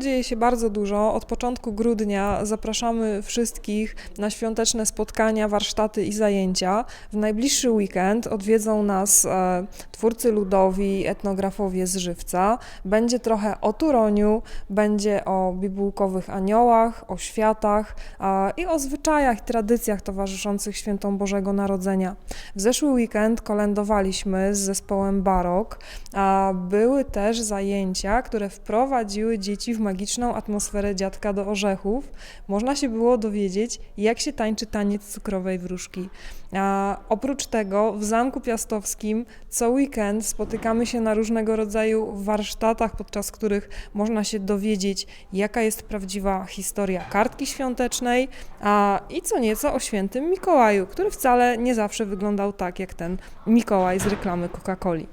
Dzieje się bardzo dużo. Od początku grudnia zapraszamy wszystkich na świąteczne spotkania, warsztaty i zajęcia. W najbliższy weekend odwiedzą nas e, twórcy ludowi, etnografowie z żywca. Będzie trochę o Turoniu, będzie o bibułkowych aniołach, o światach i o zwyczajach i tradycjach towarzyszących świętom Bożego Narodzenia. W zeszły weekend kolędowaliśmy z zespołem Barok, były też zajęcia, które wprowadziły dzieci w magiczną atmosferę dziadka do orzechów. Można się było dowiedzieć, jak się tańczy taniec cukrowej wróżki. A oprócz tego w Zamku Piastowskim co weekend spotykamy się na różnego rodzaju warsztatach, podczas których można się dowiedzieć, jaka jest prawdziwa historia kartki świątecznej, a i co nieco o świętym Mikołaju, który wcale nie zawsze wyglądał tak jak ten Mikołaj z reklamy Coca-Coli.